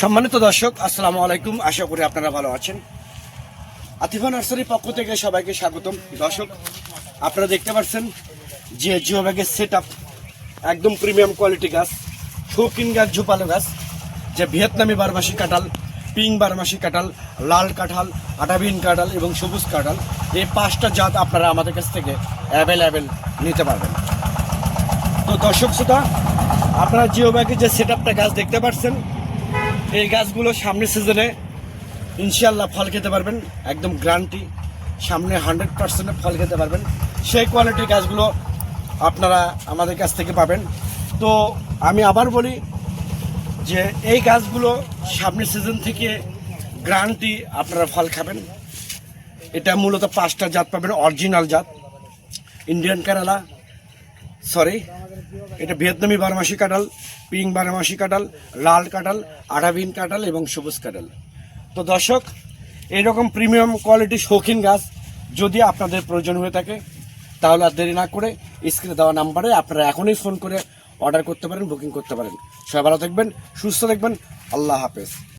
সম্মানিত দর্শক, আসসালামু আলাইকুম। আশা করি আপনারা ভালো আছেন। আতিফা নার্সারির পক্ষ থেকে সবাইকে স্বাগতম। দর্শক, আপনারা দেখতে পাচ্ছেন, যে জিও ব্যাগের সেট একদম প্রিমিয়াম কোয়ালিটি গাছ, শৌখিন গাছ, ঝোপালো গাছ, যে ভিয়েতনামি বারমাসি কাঁঠাল, পিং বারমাসি কাঁঠাল, লাল কাঁঠাল আটাবিন কাঁঠাল এবং সবুজ কাঁঠাল, এই পাঁচটা জাত আপনারা আমাদের কাছ থেকে অ্যাভেলেবেল নিতে পারবেন। তো দর্শক শ্রোতা, আপনারা জিও ব্যাগের যে সেট গাছ দেখতে পাচ্ছেন এই গাছগুলো সামনের সিজনে ইনশাল্লাহ ফল খেতে পারবেন, একদম গ্রান্টি সামনে হান্ড্রেড পার্সেন্ট ফল খেতে পারবেন। সেই কোয়ালিটির গাছগুলো আপনারা আমাদের কাছ থেকে পাবেন। তো আমি আবার বলি যে এই গাছগুলো সামনের সিজন থেকে গ্রান্টি আপনারা ফল খাবেন। এটা মূলত পাঁচটা জাত পাবেন অরিজিনাল জাত। ইন্ডিয়ান কেরালা সরি এটা ভিয়েতনামি বারমাসি কাঁঠাল, পিং বারমাসি কাঁঠাল, লাল কাঁঠাল আঠাবিন কাঁঠাল এবং সবুজ কাঁঠাল। তো দর্শক এইরকম প্রিমিয়াম কোয়ালিটি শৌখিন গাছ যদি আপনাদের প্রয়োজন হয়ে থাকে, তাহলে আর দেরি না করে স্ক্রিনে দেওয়া নাম্বারে আপনারা এখনই ফোন করে অর্ডার করতে পারেন, বুকিং করতে পারেন। সবাই ভালো থাকবেন, সুস্থ থাকবেন, আল্লাহ হাফেজ।